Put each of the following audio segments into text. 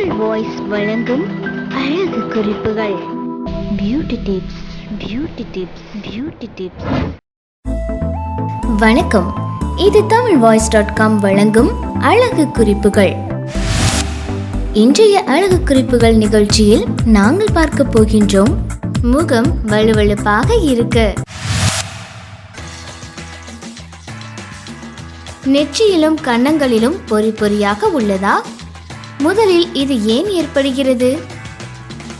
Tamil voice வழங்கும் அழகு குறிப்புகள். Beauty tips beauty tips beauty tips வணக்கம். இது தமிழ் வாய்ஸ் டாட் காம் வழங்கும் அழகு குறிப்புகள். இன்றைய அழகு குறிப்புகள் நிகழ்ச்சியில் நாங்கள் பார்க்க போகின்றோம். முகம் வலுவழுப்பாக இருக்க. நெற்றியிலும் கன்னங்களிலும் பொறி பொறியாக உள்ளதா? முதலில் இது ஏன் ஏற்படுகிறது?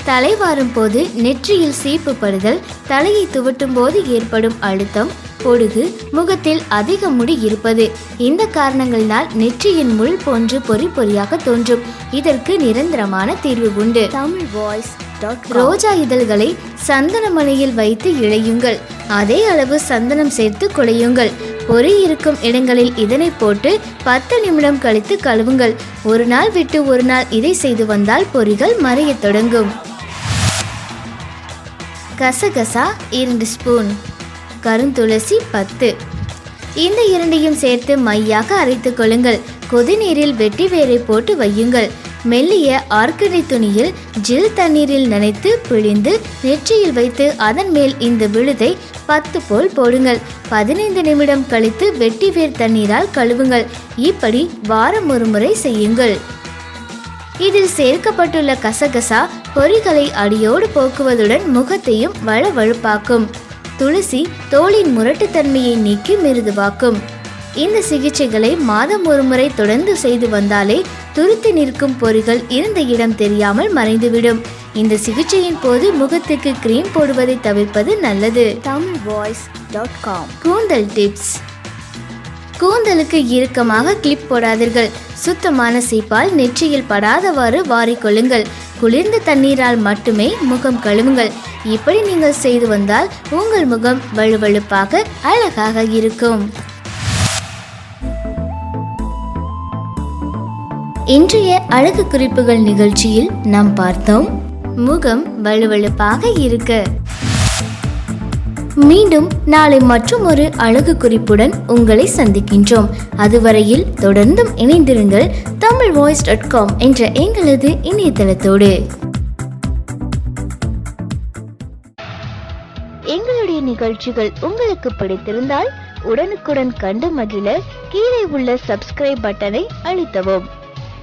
தலை வாரும் போது நெற்றியில் சீப்பு படுதல் தலையை துவட்டும் போது ஏற்படும் அழுத்தம் பொடுகு முகத்தில் அதிக முடி இருப்பது. இந்த காரணங்களினால் நெற்றியின் முள் போன்று பொறி பொறியாக தோன்றும். இதற்கு நிரந்தரமான தீர்வு உண்டு. தமிழ் வாய்ஸ் ரோஜா இதழ்களை சந்தன மலையில் வைத்து இழையுங்கள். அதே அளவு சந்தனம் சேர்த்து குழையுங்கள் பொறி இருக்கும் இடங்களில் இதனை போட்டு பத்து நிமிடம் கழித்து கழுவுங்கள். ஒரு நாள் விட்டு ஒரு நாள் இதை செய்து வந்தால் பொறிகள் மறையத் தொடங்கும். கசகசா இரண்டு ஸ்பூன். கருந்துளசி பத்து. இந்த இரண்டையும் சேர்த்து மையாக அரைத்துக் கொள்ளுங்கள். கொதிநீரில் வெட்டி வேரை போட்டு வையுங்கள். மெல்லிய ஆர்கனை துணியில் ஜில் தண்ணீரில் நனைத்து பிழிந்து நெற்றியில் வைத்து அதன் மேல் இந்த விழுதை பத்து போல் போடுங்கள். பதினைந்து நிமிடம் கழித்து வெட்டி வேர் தண்ணீரால் கழுவுங்கள். இப்படி வாரம் ஒரு முறை செய்யுங்கள். இதில் சேர்க்கப்பட்டுள்ள கசகசா பொறிகளை அடியோடு போக்குவதுடன் முகத்தையும் வளவழுப்பாக்கும். துளசி தோலின் முரட்டுத்தன்மையை நீக்கி மிருதுவாக்கும். இந்த சிகிச்சைகளை மாதம் ஒரு முறை தொடர்ந்து செய்து வந்தாலே துருத்தி நிற்கும் பொறிகள் இருந்த இடம் தெரியாமல் மறைந்துவிடும். இந்த சிகிச்சையின் போது முகத்துக்கு கிரீம் போடுவதை தவிர்ப்பது நல்லது. தமிழ் வாய்ஸ் டாட் காம் கூந்தல் டிப்ஸ் கூந்தலுக்கு இறுக்கமாக கிளிப் போடாதீர்கள். சுத்தமான சீப்பால் நெற்றியில் படாதவாறு வாரிக்கொள்ளுங்கள் குளிர்ந்த தண்ணீரால் மட்டுமே முகம் கழுவுங்கள். இப்படி நீங்கள் செய்து வந்தால் உங்கள் முகம் வழுவழுப்பாக அழகாக இருக்கும். இன்றைய அழகு குறிப்புகள் நிகழ்ச்சியில் நாம் பார்த்தோம். முகம் வலுவழுப்பாக இருக்க. மீண்டும் நாளை மற்றும் ஒரு அழகு குறிப்புடன் உங்களை சந்திக்கின்றோம். அதுவரையில் தொடர்ந்தும் இணைந்திருங்கள் தமிழ் வாய்ஸ் டாட் காம் என்ற எங்களது இணையதளத்தோடு. எங்களுடைய நிகழ்ச்சிகள் உங்களுக்கு பிடித்திருந்தால் உடனுக்குடன் கண்டு மகிழ கீழே உள்ள சப்ஸ்கிரைப் பட்டனை அழுத்தவும்.